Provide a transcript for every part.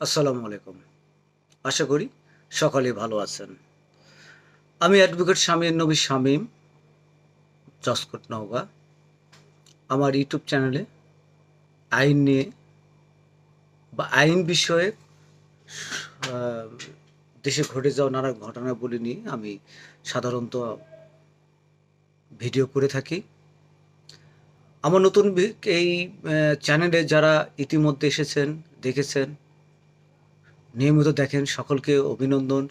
আসসালামু আলাইকুম। আশা করি সকলে ভালো আছেন। আমি অ্যাডভোকেট শামীম নবী শামীম জসকোট নওগাঁ। আমার ইউটিউব চ্যানেলে আইন নিয়ে বা আইন বিষয়ে দেশে ঘটে যাওয়া নানা ঘটনাবলী নিয়ে আমি সাধারণত ভিডিও করে থাকি। আমার নতুন এই চ্যানেলে যারা ইতিমধ্যে এসেছেন, দেখেছেন নিয়মিত দেখেন সকলকে অভিনন্দন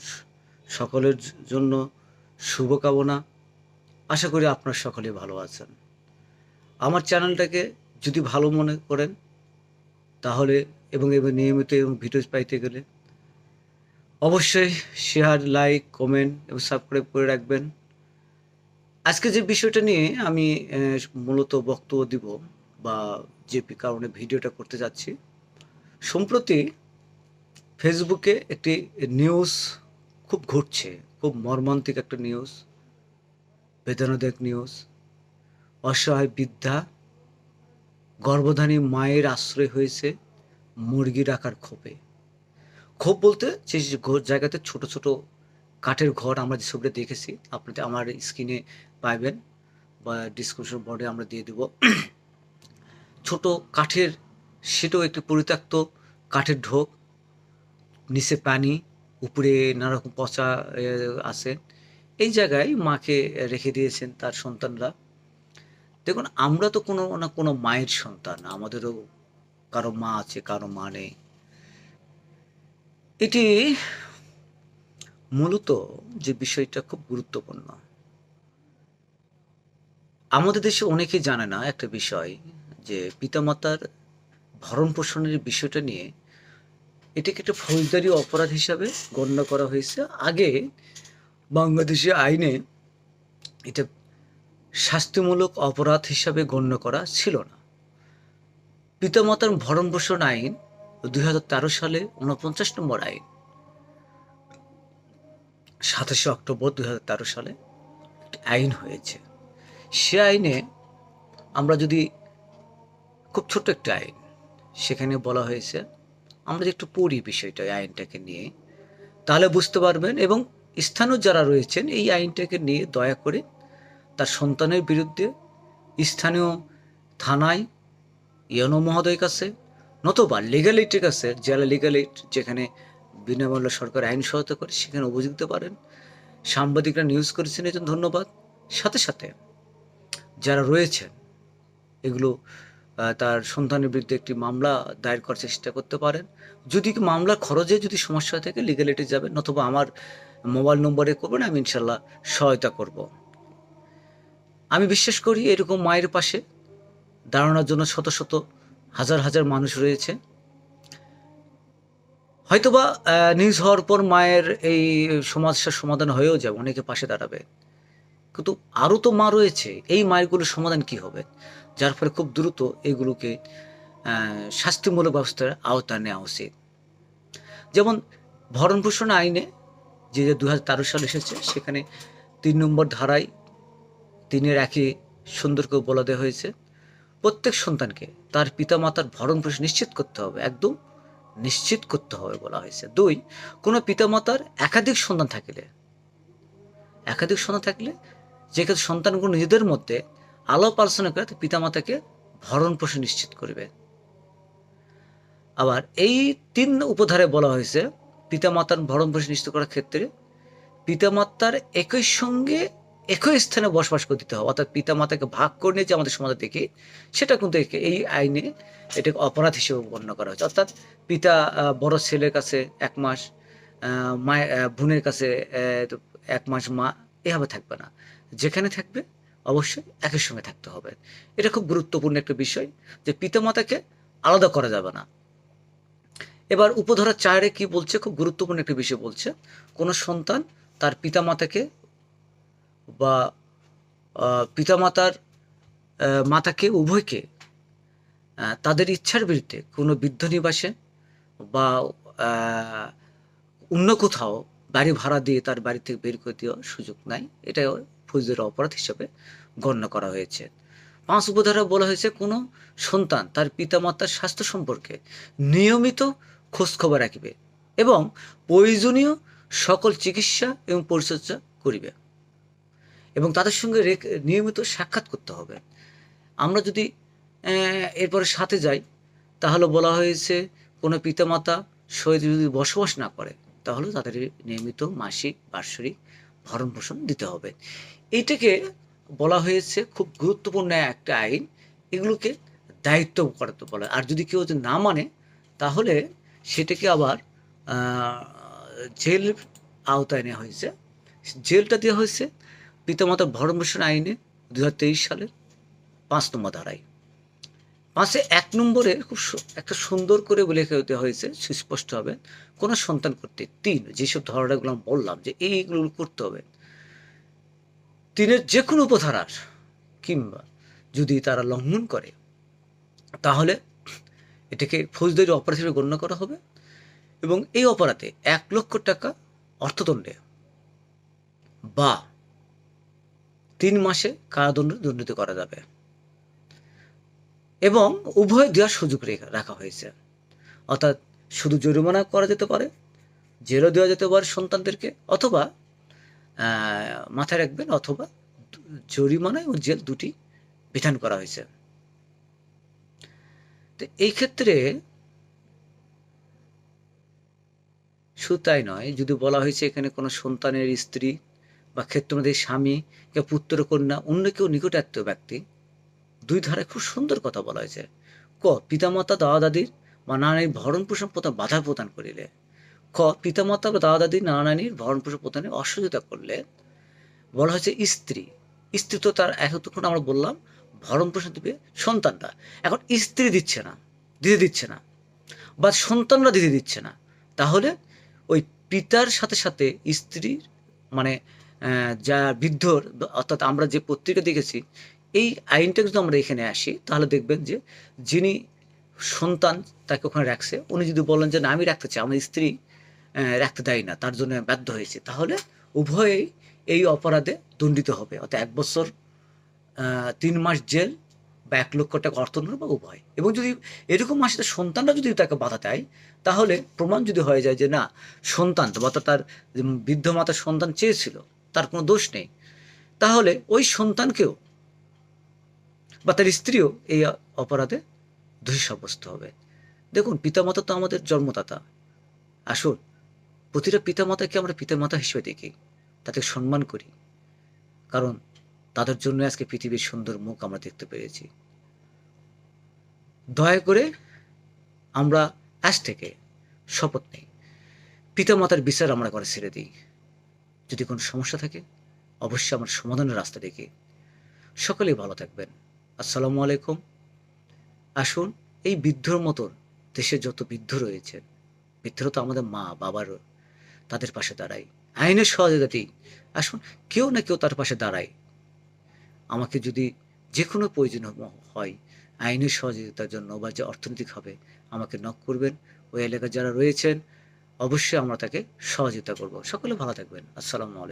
সকলের জন্য শুভকামনা। আশা করি আপনার সকলে ভালো আছেন। আমার চ্যানেলটাকে যদি ভালো মনে করেন, তাহলে এবং এবং নিয়মিত এবং ভিডিও পাইতে গেলে অবশ্যই শেয়ার, লাইক, কমেন্ট এবং সাবস্ক্রাইব করে রাখবেন। আজকে যে বিষয়টা নিয়ে আমি মূলত বক্তব্য দিব বা যে কারণে ভিডিওটা করতে যাচ্ছি, সম্প্রতি ফেসবুকে একটি নিউজ খুব ঘুরছে, খুব মর্মান্তিক একটা নিউজ বেদনাদায়ক নিউজ অসহায় বৃদ্ধা গর্ভধানী মায়ের আশ্রয় হয়েছে মুরগি রাখার খোপে খোপ বলতে যে জায়গাতে ছোট ছোট কাঠের ঘর আমরা যে ছবিটা দেখেছি, আপনাদের আমার স্ক্রিনে পাইবেন বা ডিসক্রিপশন বোর্ডে আমরা দিয়ে দেব। ছোট কাঠের সেটাও একটি পরিত্যক্ত কাঠের ঢোক নিচে পানি, উপরে নানারকম পচা আছে। এই জায়গায় মাকে রেখে দিয়েছেন তার সন্তানরা। দেখুন, আমরা তো কোনো না কোনো মায়ের সন্তান, আমাদেরও কারও মা আছে, কারও মা নেই। এটি মূলত যে বিষয়টা খুব গুরুত্বপূর্ণ। আমাদের দেশে অনেকেই জানে না একটা বিষয় যে পিতামাতার ভরণ পোষণের বিষয়টা নিয়ে এটাকে একটা ফৌজদারি অপরাধ হিসাবে গণ্য করা হয়েছে। আগে বাংলাদেশি আইনে এটা শাস্তিমূলক অপরাধ হিসাবে গণ্য করা ছিল না। পিতামাতার ভরণ পোষণ আইন দুই হাজার তেরো সালে উনপঞ্চাশ নম্বর আইন, সাতাশে অক্টোবর দুই হাজার তেরো সালে আইন হয়েছে। সে আইনে আমরা যদি খুব ছোট্ট একটা আইন, সেখানে বলা হয়েছে আমরা একটু পড়ি বিষয়টা আইনটাকে নিয়ে। তাহলে বুঝতে পারবেন এবং স্থানীয় যারা রয়েছেন এই আইনটাকে নিয়ে দয়া করে তার সন্তানের বিরুদ্ধে স্থানীয় থানায় ইয়নো মহোদয়ের কাছে নতুবা লিগালিটির কাছে, জেলা লিগালিট যেখানে বিনামূল্য সরকার আইন সহায়তা করে সেখানে অভিযোগ দিতে পারেন। সাংবাদিকরা নিউজ করেছেন, এই জন্য ধন্যবাদ। সাথে সাথে যারা রয়েছেন, এগুলো তার সন্তানের বিরুদ্ধে একটি মামলা দায়ের করার চেষ্টা করতে পারেন। যদি মামলার খরচে যদি সমস্যা থাকে লিগালিটি যাবে, নতুবা আমার মোবাইল নম্বরে করবেন, আমি ইনশাল্লাহ সহায়তা করব। আমি বিশ্বাস করি এরকম মায়ের পাশে দাঁড়ানোর জন্য শত শত, হাজার হাজার মানুষ রয়েছে। হয়তোবা নিউজ হওয়ার পর মায়ের এই সমস্যার সমাধান হয়েও যাবে, অনেকে পাশে দাঁড়াবে। কিন্তু আরও তো মা রয়েছে, এই মায়েরগুলোর সমাধান কি হবে? যার ফলে খুব দ্রুত এগুলোকে শাস্তিমূলক ব্যবস্থার আওতায় নেওয়া উচিত। যেমন ভরণ পোষণ আইনে যে যে দু হাজার তেরো সাল এসেছে, সেখানে তিন নম্বর ধারায় তিনের একই সুন্দর করে বলা দেওয়া হয়েছে। প্রত্যেক সন্তানকে তার পিতামাতার ভরণ পোষণ নিশ্চিত করতে হবে, একদম নিশ্চিত করতে হবে বলা হয়েছে। দুই, কোনো পিতামাতার একাধিক সন্তান থাকলে, একাধিক সন্তান থাকলে যেখানে সন্তানগুলো নিজেদের মধ্যে আলাপ আলোচনা করে পিতামাতাকে ভরণ পোষণ নিশ্চিত করবে। আবার এই তিন উপধারে বলা হয়েছে, পিতামাতার ভরণ পোষণ নিশ্চিত করার ক্ষেত্রে পিতামাতার একই সঙ্গে একই স্থানে বসবাস করে দিতে হবে। অর্থাৎ পিতামাতাকে ভাগ করে নিয়ে যে আমাদের সমাজে দেখি সেটা কিন্তু এই আইনে এটাকে অপরাধ হিসেবে গণ্য করা হয়েছে। অর্থাৎ পিতা বড় ছেলের কাছে এক মাস মায়ের বোনের কাছে এক মাস মা, এভাবে থাকবে না। যেখানে থাকবে অবশ্যই একই সঙ্গে থাকতে হবে। এটা খুব গুরুত্বপূর্ণ একটা বিষয় যে পিতামাতাকে আলাদা করা যাবে না। এবার উপধারা চারে কি বলছে? খুব গুরুত্বপূর্ণ একটা বিষয় বলছে। কোনো সন্তান তার পিতামাতাকে বা পিতামাতার মাতাকে, উভয়কে তাদের ইচ্ছার বিরুদ্ধে কোনো বৃদ্ধ নিবাসে বা অন্য কোথাও বাড়ি ভাড়া দিয়ে তার বাড়ি থেকে বের করে দেওয়ার সুযোগ নাই। এটা ফৌজদারি অপরাধ হিসাবে গণ্য করা হয়েছে। পাঁচ উপধারা বলা হয়েছে, কোনো সন্তান তার পিতামাতার স্বাস্থ্য সম্পর্কে নিয়মিত খোঁজখবর রাখিবে এবং প্রয়োজনীয় সকল চিকিৎসা এবং পরিচর্যা করিবে এবং তাদের সঙ্গে নিয়মিত সাক্ষাৎ করতে হবে। আমরা যদি এরপরে সাথে যাই, তাহলে বলা হয়েছে, কোনো পিতামাতা সহিত যদি বসবাস না করে, তাহলে তাদের নিয়মিত মাসিক, বার্ষিক ভরণ পোষণ দিতে হবে। এইটাকে বলা হয়েছে খুব গুরুত্বপূর্ণ একটা আইন। এগুলোকে দায়িত্ব করাতে বলে। আর যদি কেউ যদি না মানে তাহলে সেটাকে আবার জেল আওতায় নেওয়া হয়েছে। জেলটা দেওয়া হয়েছে পিতামাতার ভরণ পোষণ আইনে দু সালের পাঁচ নম্বর ধারায়। পাঁচে এক নম্বরে খুব একটা সুন্দর করে লিখে দেওয়া হয়েছে, সুস্পষ্ট হবে। কোনো সন্তান করতে তিন, যেসব ধারণাগুলো আমি বললাম যে এইগুলো করতে হবে। তিনের যে কোনো উপধারার কিংবা যদি তারা লঙ্ঘন করে, তাহলে এটাকে ফৌজদারি অপরাধ হিসেবে গণ্য করা হবে এবং এই অপরাধে এক লক্ষ টাকা অর্থদণ্ডে বা তিন মাসে কারাদণ্ড দণ্ডিত করা যাবে। এবং উভয় দেওয়ার সুযোগ রেখা- হয়েছে। অর্থাৎ শুধু জরিমানা করা যেতে পারে, জেলও দেওয়া যেতে পারে সন্তানদেরকে, অথবা মাথায় রাখবেন অথবা জরিমানা ও জেল দুটি বিধান করা হয়েছে। তো এই ক্ষেত্রে শুধু তাই নয়, যদি বলা হয়েছে এখানে কোনো সন্তানের স্ত্রী বা ক্ষেত্রমধ্যে স্বামী কিংবা পুত্র, কন্যা, অন্য কেউ নিকটাত্মীয় ব্যক্তি দুই ধারে খুব সুন্দর কথা বলা হয়েছে। ক, পিতামাতা দাদা দাদির বা নানানির ভরণ পোষণ প্রদান বাধা প্রদান করিলে। ক পিতামাতা বা দাদা দাদি নানা নানির ভরণ পোষণ প্রদানে অসহযোগিতা করলে। বলা হয়েছে স্ত্রী। স্ত্রী তো তার এতক্ষণ আমরা বললাম ভরণ পোষণ দিবে সন্তানরা। এখন স্ত্রী দিচ্ছে না, দিতে দিচ্ছে না, বা সন্তানরা দিতে দিচ্ছে না। তাহলে ওই পিতার সাথে সাথে স্ত্রীর মানে যা বৃদ্ধর, অর্থাৎ আমরা যে পত্রিকা দেখেছি এই আইনটা যদি আমরা এখানে আসি, তাহলে দেখবেন যে যিনি সন্তান তাকে ওখানে রাখছে, উনি যদি বলেন যে না, আমি রাখতে চাই, আমার স্ত্রী রাখতে দেয় না, তার জন্য বাধ্য হয়েছি, তাহলে উভয়েই এই অপরাধে দণ্ডিত হবে। অর্থাৎ এক বছর তিন মাস জেল বা এক লক্ষ টাকা অর্থদণ্ড বা উভয়। এবং যদি এরকম মাসে সন্তানরা যদি তাকে বাধা দেয়, তাহলে প্রমাণ যদি হয়ে যায় যে না, সন্তান, বা তার বৃদ্ধ মাতার সন্তান চেয়েছিল, তার কোনো দোষ নেই, তাহলে ওই সন্তানকেও বা তার স্ত্রীও এই অপরাধে দোষী সাব্যস্ত হবে। দেখুন, পিতামাতা তো আমাদের জন্মদাতা। আসুন, প্রতিটা পিতামাতাকে আমরা পিতামাতা হিসেবে দেখি তাদের সম্মান করি। কারণ তাদের জন্য আজকে পৃথিবীর সুন্দর মুখ আমরা দেখতে পেরেছি দয়া করে আমরা আজ থেকে শপথ নেই। পিতামাতার বিচার আমরা করে ছেড়ে দিই। যদি কোনো সমস্যা থাকে, অবশ্যই আমার সমাধানের রাস্তা দেখি। সকলেই ভালো থাকবেন। আসসালামু আলাইকুম। আসুন, এই বৃদ্ধর মতন দেশে যত বৃদ্ধ রয়েছে, বৃদ্ধরা তো আমাদের মা বাবারও তাদের পাশে দাঁড়াই আইনের সহযোগিতা দিই আসুন, কেউ না কেউ তার পাশে দাঁড়ায়। আমাকে যদি যে কোনো প্রয়োজন হয়, আইনের সহযোগিতার জন্য বা যে অর্থনৈতিক হবে আমাকে নক করবেন, ওই এলাকায় যারা রয়েছেন, অবশ্যই আমরা তাকে সহযোগিতা করব। সকলে ভালো থাকবেন। আসসালামু আলাইকুম।